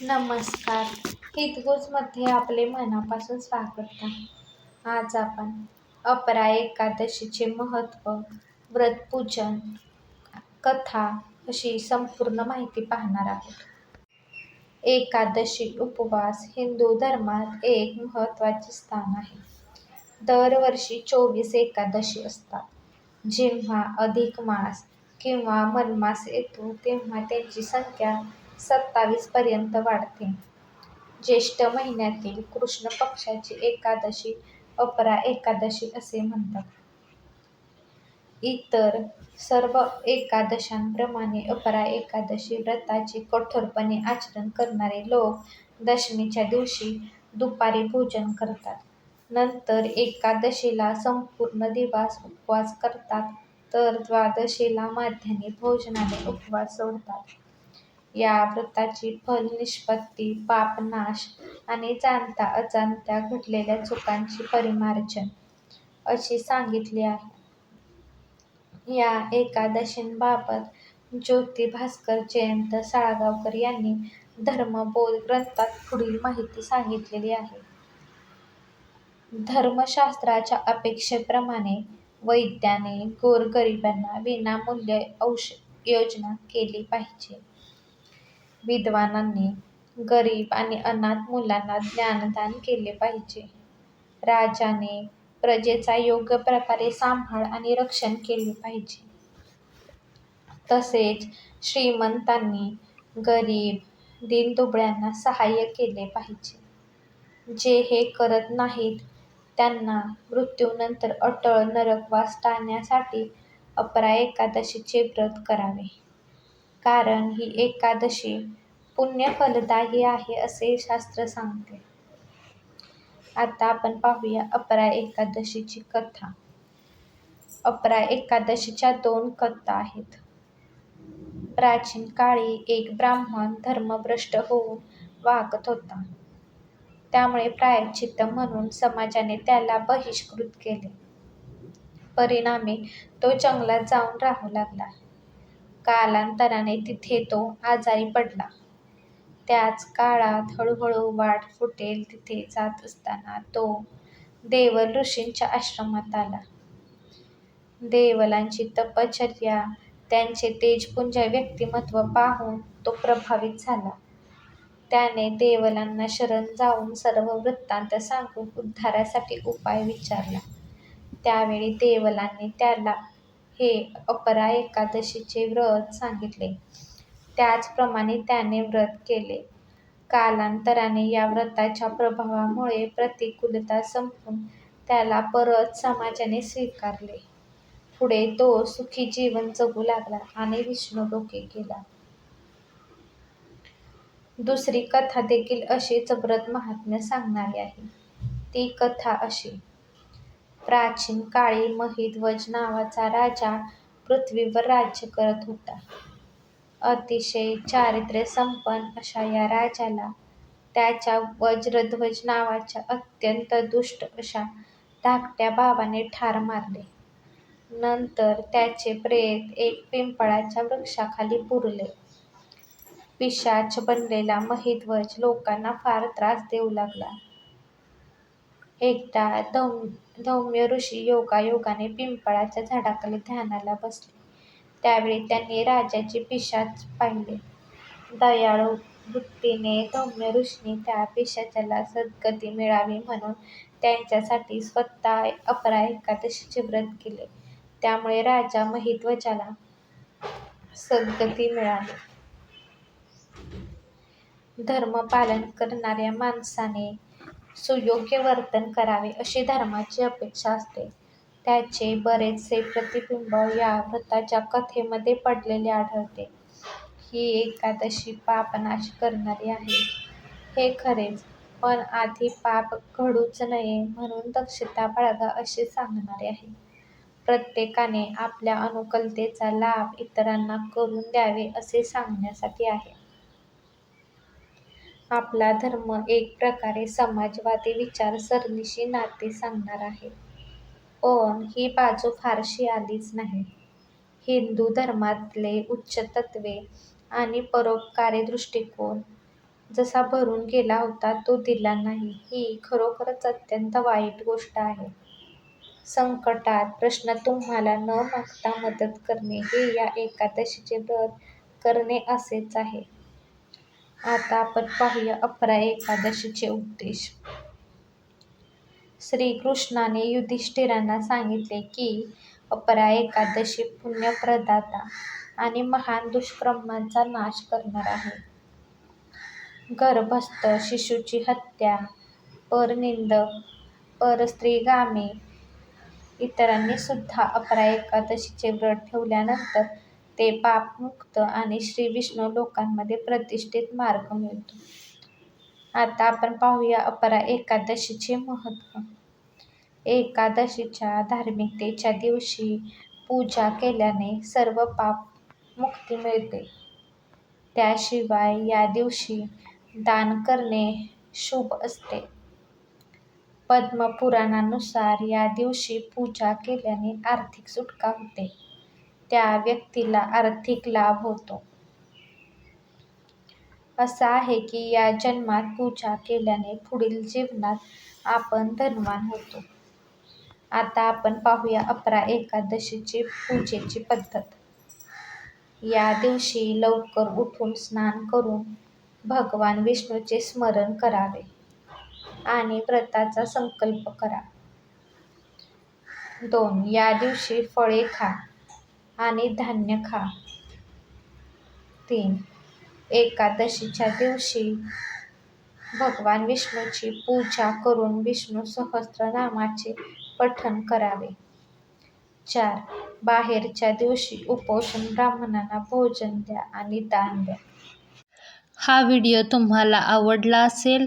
नमस्कार. हितगुजमध्ये आपले मनापासून स्वागत आहे. आज आपण अपरा एकादशीचे महत्त्व व्रतपूजन कथा अशी संपूर्ण माहिती पाहणार आहोत. एकादशी उपवास हिंदू धर्मात एक महत्त्वाचे स्थान आहे. दरवर्षी चोवीस एकादशी असतात. जेव्हा अधिक मास किंवा मलमास येतो तेव्हा त्यांची संख्या सत्तावीस पर्यंत वाढते. ज्येष्ठ महिन्यातील कृष्ण पक्षाची एकादशी अपरा एकादशी असे म्हणतात. इतर सर्व एकादशांप्रमाणे अपरा एकादशी व्रताचे कठोरपणे आचरण करणारे लोक दशमीच्या दिवशी दुपारी भोजन करतात. नंतर एकादशीला संपूर्ण दिवस उपवास करतात तर द्वादशीला माध्याने भोजनाने उपवास सोडतात. या व्रताची फलनिष्पत्ती पापनाश आणि जाणता अजाणता घडलेल्या चुकांचे परिमार्जन अशी सांगितली आहे. या एकादशींबाबत ज्योतिभास्कर जयंत साळगावकर यांनी धर्मबोध ग्रंथात पुढील माहिती सांगितलेली आहे. धर्मशास्त्राच्या अपेक्षेप्रमाणे वैद्याने गोरगरिबांना विनामूल्य औषधयोजना केली पाहिजे. विद्वानांनी गरीब आणि अनाथ मुलांना ज्ञानदान केले पाहिजे. राजाने प्रजेचा योग्य प्रकारे सांभाळ आणि रक्षण केले पाहिजे. तसेच श्रीमंतांनी गरीब, दिनदुबळ्यांना सहाय्य केले पाहिजे. जे हे करत नाहीत त्यांना मृत्यूनंतर अटळ नरकवास टाळण्यासाठी अपरा एकादशीचे व्रत करावे. कारण ही एकादशी पुण्यफलदायी आहे असे शास्त्र सांगते. आता आपण पाहूया अपरा एकादशीची कथा. अपरा एकादशीच्या दोन कथा आहेत. प्राचीन काळी एक ब्राह्मण धर्मभ्रष्ट होऊन वागत होता. त्यामुळे प्रायश्चित्त म्हणून समाजाने त्याला बहिष्कृत केले. परिणामी तो जंगलात जाऊन राहू लागला. कालांतराने तिथे तो आजारी पडला. त्याच काळात हळूहळू वाट फुटेल तिथे जात असताना तो देवल ऋषींच्या आश्रमात आला. देवलांची तपश्चर्या, त्यांचे तेजपुंज व्यक्तिमत्व पाहून तो प्रभावित झाला. त्याने देवलांना शरण जाऊन सर्व वृत्तांत सांगून उद्धारासाठी उपाय विचारला. त्यावेळी देवलांनी त्याला हे अपरा एकादशीचे व्रत सांगितले. त्याचप्रमाणे त्याने व्रत केले. कालांतराने या व्रताच्या प्रभावामुळे प्रतिकूलता संपून त्याला परत समाजाने स्वीकारले. पुढे तो सुखी जीवन जगू लागला आणि विष्णुलोकी गेला. दुसरी कथा देखील अशीच व्रत महात्म्य सांगणारी आहे. ती कथा अशी. प्राचीन काळी महिध्वज नावाचा राजा पृथ्वीवर राज्य करत होता. अतिशय चारित्र्यसंपन्न अशा या राजाला त्याच्या वज्रध्वज नावाच्या अत्यंत दुष्ट अशा धाकट्या भावाने ठार मारले. नंतर त्याचे प्रेत एका पिंपळाच्या वृक्षाखाली पुरले. पिशाच बनलेला महिध्वज लोकांना फार त्रास देऊ लागला. एकदा धौम्य ऋषी योगायोगाने पिंपळाच्या झाडाखाली ध्यानाला बसले. त्यावेळी त्यांनी राजाचे पिशाच पाहिले. दयाळू वृत्तीने धौम्य ऋषीने त्या पिशाच्याला सद्गती मिळावी म्हणून त्यांच्यासाठी स्वतः अपरा एकादशीचे व्रत केले. त्यामुळे राजा महिध्वजाला सद्गती मिळाली. धर्मपालन करणाऱ्या माणसाने सुयोग्य वर्तन करावे अशी धर्माची अपेक्षा असते. त्याचे बरेचसे प्रतिबिंब या व्रताच्या कथेमध्ये पडलेले आढळते. ही एकादशी पापनाश करणारी आहे हे खरेच, पण आधी पाप घडूच नये म्हणून दक्षता बाळगा असे सांगणारी आहे. प्रत्येकाने आपल्या अनुकूलतेचा लाभ इतरांना करून द्यावे असे सांगण्यासाठी आहे. आपला धर्म एक प्रकारे समाजवादी विचारसरणीशी नाते सांगणार आहे. पण ही बाजू फारशी आलीच नाही. हिंदू धर्मातले उच्च तत्त्वे आणि परोपकारी दृष्टिकोन जसा भरून गेला होता तो दिला नाही ही खरोखरच अत्यंत वाईट गोष्ट आहे. संकटात प्रश्न तुम्हाला न मागता मदत करणे हे या एकादशीचे व्रत करणे असेच आहे. आता आपण पाहूया अपरा एकादशीचे उद्देश. श्रीकृष्णाने युधिष्ठिरांना सांगितले की अपरा एकादशी पुण्यप्रदाता आणि महान दुष्कर्मांचा नाश करणार आहे. गर्भस्थ शिशूची हत्या, परनिंद परस्त्रीगामी इतरांनी सुद्धा अपरा एकादशीचे व्रत ठेवल्यानंतर ते पापमुक्त आणि श्रीविष्णू लोकांमध्ये प्रतिष्ठित मार्ग मिळतो. आता आपण पाहूया अपरा एकादशीचे महत्त्व. एकादशीच्या धार्मिकतेच्या दिवशी पूजा केल्याने सर्व पाप मुक्ती मिळते. त्याशिवाय या दिवशी दान करणे शुभ असते. पद्मपुराणानुसार या दिवशी पूजा केल्याने आर्थिक सुटका होते. त्या व्यक्तीला आर्थिक लाभ होतो. असं आहे की या जन्मात पूजा केल्याने पुढील जीवनात आपण धनवान होतो. आता आपण पाहूया अपरा एकादशीची पूजेची पद्धत. या दिवशी लवकर उठून स्नान करून भगवान विष्णूचे स्मरण करावे आणि व्रताचा संकल्प करा. दोन या दिवशी फळे खा आणि धान्य खा. तीन एकादशीच्या दिवशी भगवान विष्णूची पूजा करून विष्णू सहस्त्रनामाचे पठण करावे. चार बाहेरच्या दिवशी उपोषण ब्राह्मणांना भोजन द्या आणि दान द्या. हा व्हिडिओ तुम्हाला आवडला असेल